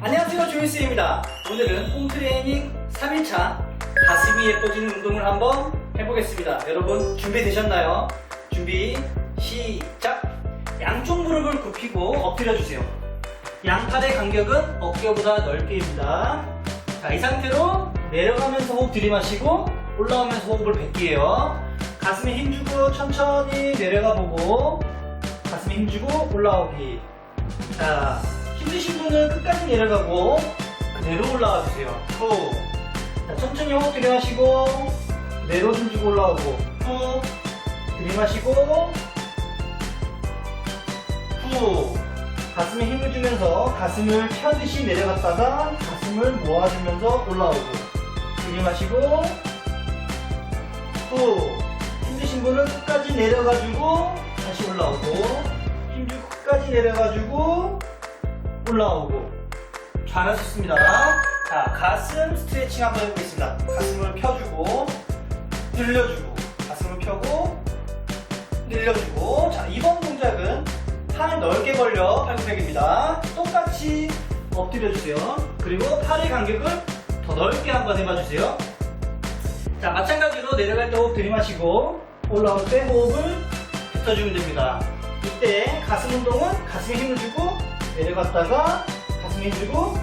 안녕하세요 조윤스입니다. 오늘은 홈트레이닝 3일차 가슴이 예뻐지는 운동을 한번 해보겠습니다. 여러분 준비되셨나요? 준비 시작! 양쪽 무릎을 굽히고 엎드려 주세요. 양팔의 간격은 어깨보다 넓게입니다. 자 이 상태로 내려가면서 호흡 들이마시고 올라오면서 호흡을 뱉기예요. 가슴에 힘주고 천천히 내려가 보고 가슴에 힘주고 올라오기. 자 힘드신 분은 끝까지 내려가고 그대로 올라와 주세요. 후. 자, 천천히 호흡 들이마시고 내로 숨주고 올라오고 후. 들이마시고 후. 가슴에 힘을 주면서 가슴을 펴듯이 내려갔다가 가슴을 모아주면서 올라오고 들이마시고 후. 힘드신 분은 끝까지 내려가지고 다시 올라오고 힘주고 끝까지 내려가지고 올라오고 잘하셨습니다. 자, 가슴 스트레칭 한번 해보겠습니다. 가슴을 펴주고 늘려주고 가슴을 펴고 늘려주고 자, 이번 동작은 팔을 넓게 벌려 팔굽혀입니다. 똑같이 엎드려주세요. 그리고 팔의 간격을 더 넓게 한번 해봐주세요. 자, 마찬가지로 내려갈 때 호흡 들이마시고 올라올 때 호흡을 뱉어주면 됩니다. 이때 가슴 운동은 가슴에 힘을 주고 내려갔다가 가슴에 힘주고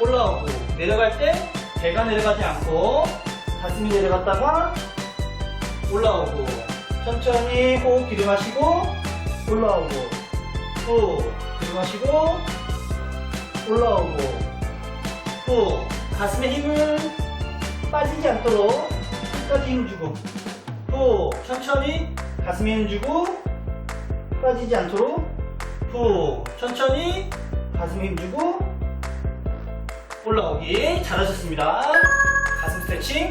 올라오고 내려갈 때 배가 내려가지 않고 가슴이 내려갔다가 올라오고 천천히 호흡 들이마시고 올라오고 후 들이마시고 올라오고 후 가슴에 힘을 빠지지 않도록 끝까지 힘주고 후 천천히 가슴에 힘주고 빠지지 않도록 후 천천히 가슴 힘주고 올라오기 잘하셨습니다. 가슴 스트레칭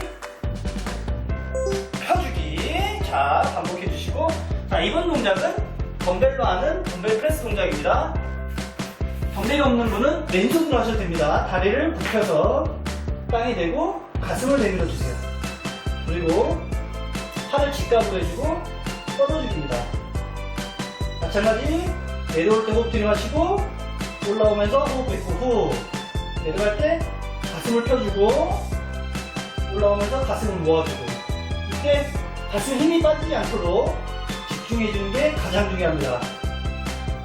펴주기. 자 반복해 주시고. 자 이번 동작은 덤벨로 하는 덤벨 프레스 동작입니다. 덤벨이 없는 분은 왼손으로 하셔도 됩니다. 다리를 굽혀서 땅에 대고 가슴을 내밀어 주세요. 그리고 팔을 직각으로 해주고 뻗어주기입니다. 마찬가지 내려올 때 호흡 들이마시고 올라오면서 호흡 뱉고 후. 내려갈 때 가슴을 펴주고 올라오면서 가슴을 모아주고. 이때 가슴에 힘이 빠지지 않도록 집중해주는 게 가장 중요합니다.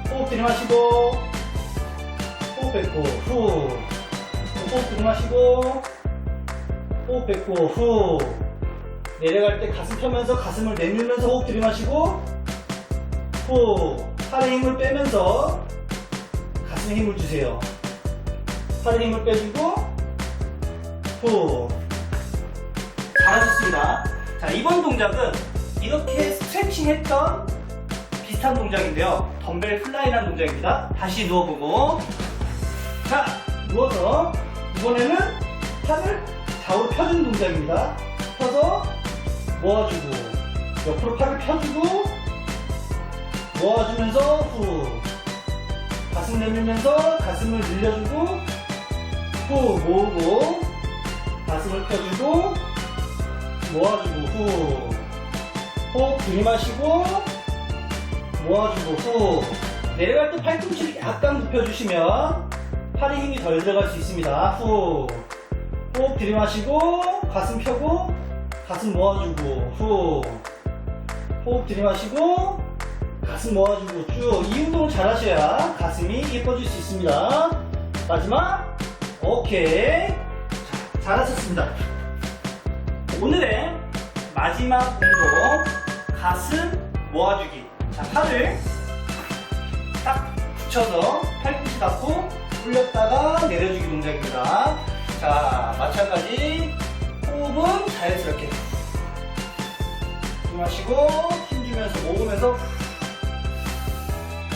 호흡 들이마시고 호흡 뱉고 후. 호흡 들이마시고 호흡 뱉고 후. 내려갈 때 가슴 펴면서 가슴을 내밀면서 호흡 들이마시고 후 팔에 힘을 빼면서 가슴에 힘을 주세요. 팔에 힘을 빼주고 후 잘하셨습니다. 자 이번 동작은 이렇게 스트레칭 했던 비슷한 동작인데요. 덤벨 플라이라는 동작입니다. 다시 누워보고 자 누워서 이번에는 팔을 좌우로 펴주는 동작입니다. 펴서 모아주고 옆으로 팔을 펴주고 모아주면서 후. 가슴 내밀면서 가슴을 늘려주고 후 모으고. 가슴을 펴주고 모아주고 후. 호흡 들이마시고 모아주고 후. 내려갈 때 팔꿈치를 약간 굽혀주시면 팔에 힘이 덜 들어갈 수 있습니다. 후. 호흡 들이마시고 가슴 펴고 가슴 모아주고 후. 호흡 들이마시고 가슴 모아주고 쭉 이 운동을 잘 하셔야 가슴이 예뻐질 수 있습니다. 마지막 오케이 자, 잘하셨습니다. 오늘의 마지막 운동 가슴 모아주기 자 팔을 딱 붙여서 팔꿈치 닫고 올렸다가 내려주기 동작입니다. 자 마찬가지 호흡은 자연스럽게 마시고 힘 주면서 모으면서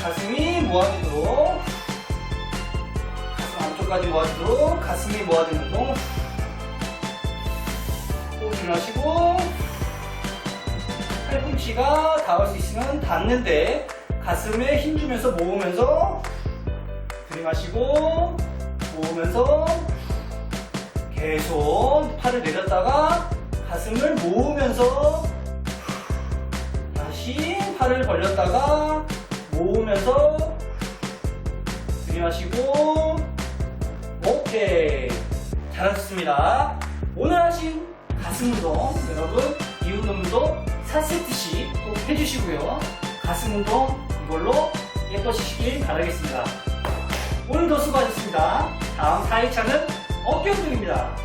가슴이 모아지도록 가슴 안쪽까지 모아지도록 가슴이 모아지는 운동 호흡 들이마시고 팔꿈치가 닿을 수 있으면 닿는데 가슴에 힘주면서 모으면서 들이마시고 모으면서 계속 팔을 내렸다가 가슴을 모으면서 다시 팔을 벌렸다가 모으면서 들이마시고 오케이. 잘하셨습니다. 오늘 하신 가슴 운동, 여러분, 이 운동도 4세트씩 꼭 해주시고요. 가슴 운동 이걸로 예뻐지시길 바라겠습니다. 오늘도 수고하셨습니다. 다음 4일차는 어깨 운동입니다.